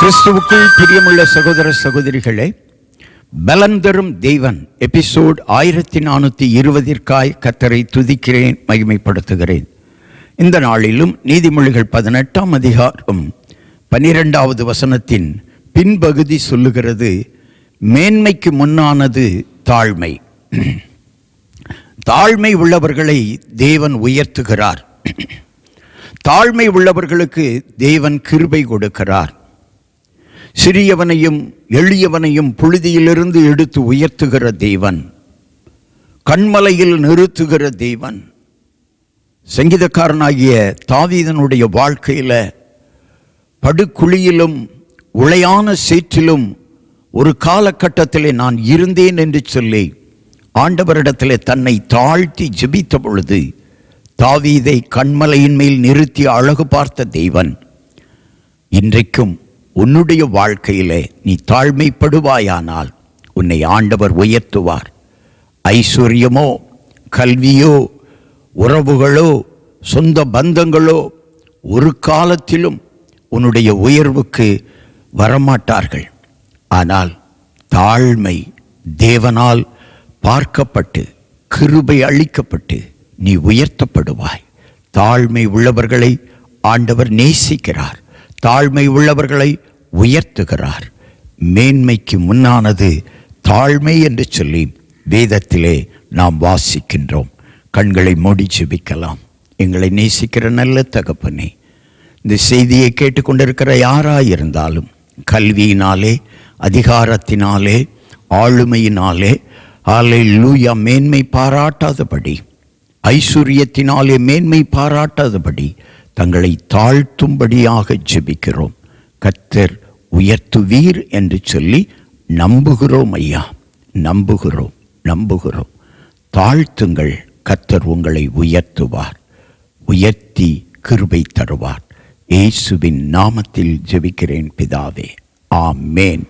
கிறிஸ்துவுக்குள் பிரியமுள்ள சகோதர சகோதரிகளே பலந்தரும் தெய்வன் எபிசோட் ஆயிரத்தி நானூற்றி இருபதிற்காய் கத்தரை துதிக்கிறேன் மகிமைப்படுத்துகிறேன். இந்த நாளிலும் நீதிமொழிகள் பதினெட்டாம் அதிகாரம் பனிரெண்டாவது வசனத்தின் பின்பகுதி சொல்லுகிறது மேன்மைக்கு முன்னானது தாழ்மை. தாழ்மை உள்ளவர்களை தேவன் உயர்த்துகிறார். தாழ்மை உள்ளவர்களுக்கு தேவன் கிருபை கொடுக்கிறார். சிறியவனையும் எளியவனையும் புழுதியிலிருந்து எடுத்து உயர்த்துகிற தேவன் கண்மலையில் நிறுத்துகிற தேவன். சங்கீதக்காரனாகிய தாவீதனுடைய வாழ்க்கையில படுகுழியிலும் உளையான சேற்றிலும் ஒரு காலகட்டத்திலே நான் இருந்தேன் என்று சொல்லி ஆண்டவரிடத்திலே தன்னை தாழ்த்தி ஜெபித்த பொழுது தாவீதை கண்மலையின் மேல் நிறுத்தி அழகு பார்த்த தெய்வன் இன்றைக்கும் உன்னுடைய வாழ்க்கையிலே நீ தாழ்மைப்படுவாயானால் உன்னை ஆண்டவர் உயர்த்துவார். ஐஸ்வர்யமோ கல்வியோ உறவுகளோ சொந்த பந்தங்களோ ஒரு காலத்திலும் உன்னுடைய உயர்வுக்கு வரமாட்டார்கள். ஆனால் தாழ்மை தேவனால் பார்க்கப்பட்டு கிருபை அளிக்கப்பட்டு நீ உயர்த்தப்படுவாய். தாழ்மை உள்ளவர்களை ஆண்டவர் நேசிக்கிறார். தாழ்மை உள்ளவர்களை உயர்த்துகிறார். மேன்மைக்கு முன்னானது தாழ்மை என்று சொல்லி வேதத்திலே நாம் வாசிக்கின்றோம். கண்களை மூடி ஜெபிக்கலாம். எங்களை நேசிக்கிற நல்ல தகப்பனே இந்த செய்தியை கேட்டுக்கொண்டிருக்கிற யாராயிருந்தாலும் கல்வியினாலே அதிகாரத்தினாலே ஆளுமையினாலே ஆலை லூயா மேன்மை பாராட்டாதபடி ஐஸ்வர்யத்தினாலே மேன்மை பாராட்டாதபடி தங்களை தாழ்த்தும்படியாக ஜெபிக்கிறோம். கத்தர் உயர்த்துவீர் என்று சொல்லி நம்புகிறோம் ஐயா. நம்புகிறோம் நம்புகிறோம். தாழ்த்துங்கள் கத்தர் உங்களை உயர்த்துவார். உயர்த்தி கிருபை தருவார். இயேசுவின் நாமத்தில் ஜெபிக்கிறேன் பிதாவே. ஆமேன்.